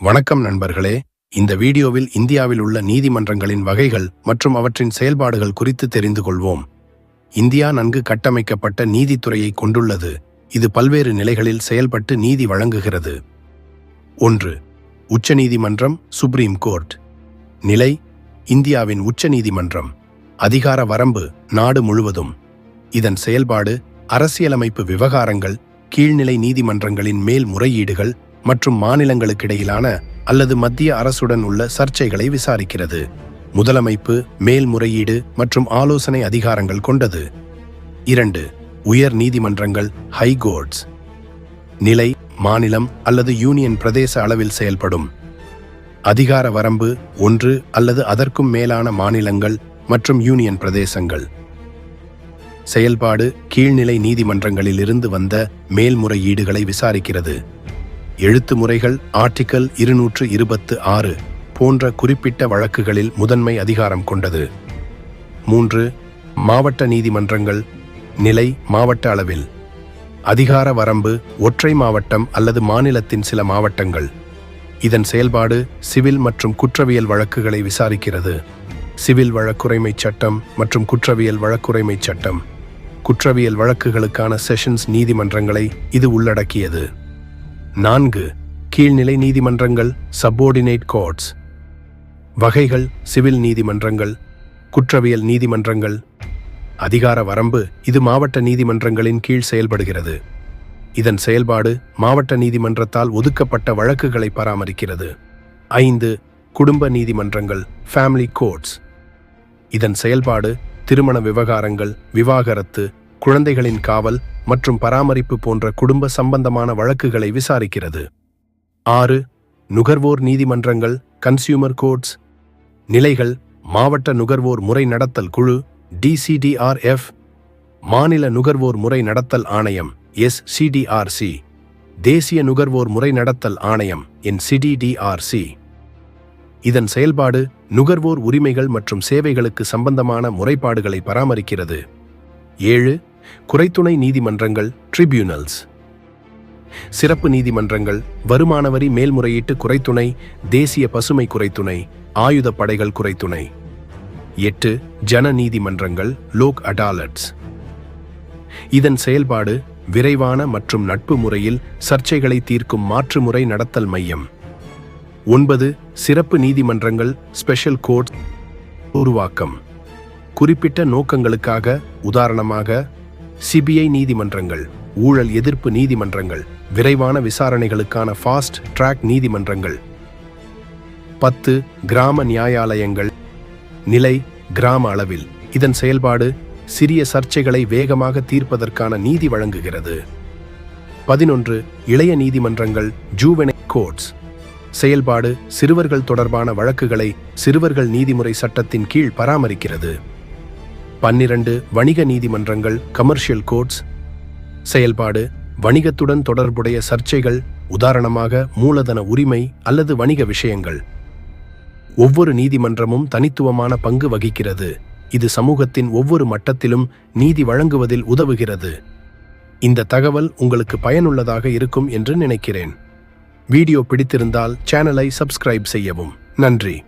வணக்கம் நண்பர்களே. இந்த வீடியோவில் இந்தியாவில் உள்ள நீதிமன்றங்களின் வகைகள் மற்றும் அவற்றின் செயல்பாடுகள் குறித்து தெரிந்து கொள்வோம். இந்தியா நன்கு கட்டமைக்கப்பட்ட நீதித்துறையை கொண்டுள்ளது. இது பல்வேறு நிலைகளில் செயல்பட்டு நீதி வழங்குகிறது. ஒன்று உச்சநீதிமன்றம் சுப்ரீம் கோர்ட் நிலை இந்தியாவின் உச்சநீதிமன்றம். அதிகார வரம்பு நாடு முழுவதும். இதன் செயல்பாடு அரசியலமைப்பு விவகாரங்கள் கீழ்நிலை நீதிமன்றங்களின் மேல் முறையீடுகள் மற்றும் மாநிலங்களுக்கிடையிலான அல்லது மத்திய அரசுடன் உள்ள சர்ச்சைகளை விசாரிக்கிறது. முதலமைப்பு மேல்முறையீடு மற்றும் ஆலோசனை அதிகாரங்கள் கொண்டது. இரண்டு உயர் நீதிமன்றங்கள் ஹைகோர்ட்ஸ் நிலை மாநிலம் அல்லது யூனியன் பிரதேச அளவில் செயல்படும். அதிகார வரம்பு ஒன்று அல்லது அதற்கும் மேலான மாநிலங்கள் மற்றும் யூனியன் பிரதேசங்கள். செயல்பாடு கீழ்நிலை நீதிமன்றங்களிலிருந்து வந்த மேல்முறையீடுகளை விசாரிக்கிறது. எழுத்து முறைகள் ஆர்டிக்கல் இருநூற்று இருபத்து ஆறு போன்ற குறிப்பிட்ட வழக்குகளில் முதன்மை அதிகாரம் கொண்டது. மூன்று மாவட்ட நீதிமன்றங்கள் நிலை மாவட்ட அளவில். அதிகார வரம்பு ஒற்றை மாவட்டம் அல்லது மாநிலத்தின் சில மாவட்டங்கள். இதன் செயல்பாடு சிவில் மற்றும் குற்றவியல் வழக்குகளை விசாரிக்கிறது. சிவில் வழக்குரைமை சட்டம் மற்றும் குற்றவியல் வழக்குரைமை சட்டம். குற்றவியல் வழக்குகளுக்கான செஷன்ஸ் நீதிமன்றங்களை இது உள்ளடக்கியது. நான்கு கீழ்நிலை நீதிமன்றங்கள் சப்போர்டினேட் கோர்ட்ஸ் வகைகள் சிவில் நீதிமன்றங்கள் குற்றவியல் நீதிமன்றங்கள். அதிகார வரம்பு இது மாவட்ட நீதிமன்றங்களின் கீழ் செயல்படுகிறது. இதன் செயல்பாடு மாவட்ட நீதிமன்றத்தால் ஒதுக்கப்பட்ட வழக்குகளை பராமரிக்கிறது. ஐந்து குடும்ப நீதிமன்றங்கள் ஃபேமிலி கோர்ட்ஸ் இதன் செயல்பாடு திருமண விவகாரங்கள் விவாகரத்து குழந்தைகளின் காவல் மற்றும் பராமரிப்பு போன்ற குடும்ப சம்பந்தமான வழக்குகளை விசாரிக்கிறது. ஆறு நுகர்வோர் நீதிமன்றங்கள் கன்சியூமர் கோர்ட்ஸ் நிலைகள் மாவட்ட நுகர்வோர் முறை நடத்தல் குழு டிசிடிஆர்எஃப் மாநில நுகர்வோர் முறை நடத்தல் ஆணையம் எஸ் சிடிஆர்சி தேசிய நுகர்வோர் முறை நடத்தல் ஆணையம் என் சிடிடிஆர்சி இதன் செயல்பாடு நுகர்வோர் உரிமைகள் மற்றும் சேவைகளுக்கு சம்பந்தமான முறைப்பாடுகளை பராமரிக்கிறது. ஏழு குறைத்துணை நீதிமன்றங்கள் ட்ரிபியூனல்ஸ் சிறப்பு நீதிமன்றங்கள் வருமான வரி மேல்முறையீட்டு குறைத்துணை தேசிய பசுமை குறைத்துணை ஆயுத படைகள் குறைத்துணை. எட்டு ஜன நீதிமன்றங்கள் லோக் அடாலட்ஸ். இதன் செயல்பாடு விரைவான மற்றும் நட்பு முறையில் சர்ச்சைகளை தீர்க்கும் மாற்று முறை நடத்தல் மையம். ஒன்பது சிறப்பு நீதிமன்றங்கள் ஸ்பெஷல் கோர்ட் உருவாக்கம். குறிப்பிட்ட நோக்கங்களுக்காக உதாரணமாக சிபிஐ நீதிமன்றங்கள் ஊழல் எதிர்ப்பு நீதிமன்றங்கள் விரைவான விசாரணைகளுக்கான ஃபாஸ்ட் ட்ராக் நீதிமன்றங்கள். பத்து கிராம நியாயாலயங்கள். நிலை கிராம அளவில். இதன் செயல்பாடு சிறிய சர்ச்சைகளை வேகமாக தீர்ப்பதற்கான நீதி வழங்குகிறது. பதினொன்று இளைய நீதிமன்றங்கள் ஜூவெனை கோர்ட்ஸ் செயல்பாடு சிறுவர்கள் தொடர்பான வழக்குகளை சிறுவர்கள் நீதிமுறை சட்டத்தின் கீழ் பராமரிக்கிறது. பன்னிரண்டு வணிக நீதிமன்றங்கள் கமர்ஷியல் கோர்ட்ஸ் செயல்பாடு வணிகத்துடன் தொடர்புடைய சர்ச்சைகள் உதாரணமாக மூலதன உரிமை அல்லது வணிக விஷயங்கள். ஒவ்வொரு நீதிமன்றமும் தனித்துவமான பங்கு வகிக்கிறது. இது சமூகத்தின் ஒவ்வொரு மட்டத்திலும் நீதி வழங்குவதில் உதவுகிறது. இந்த தகவல் உங்களுக்கு பயனுள்ளதாக இருக்கும் என்று நினைக்கிறேன். வீடியோ பிடித்திருந்தால் சேனலை சப்ஸ்கிரைப் செய்யவும். நன்றி.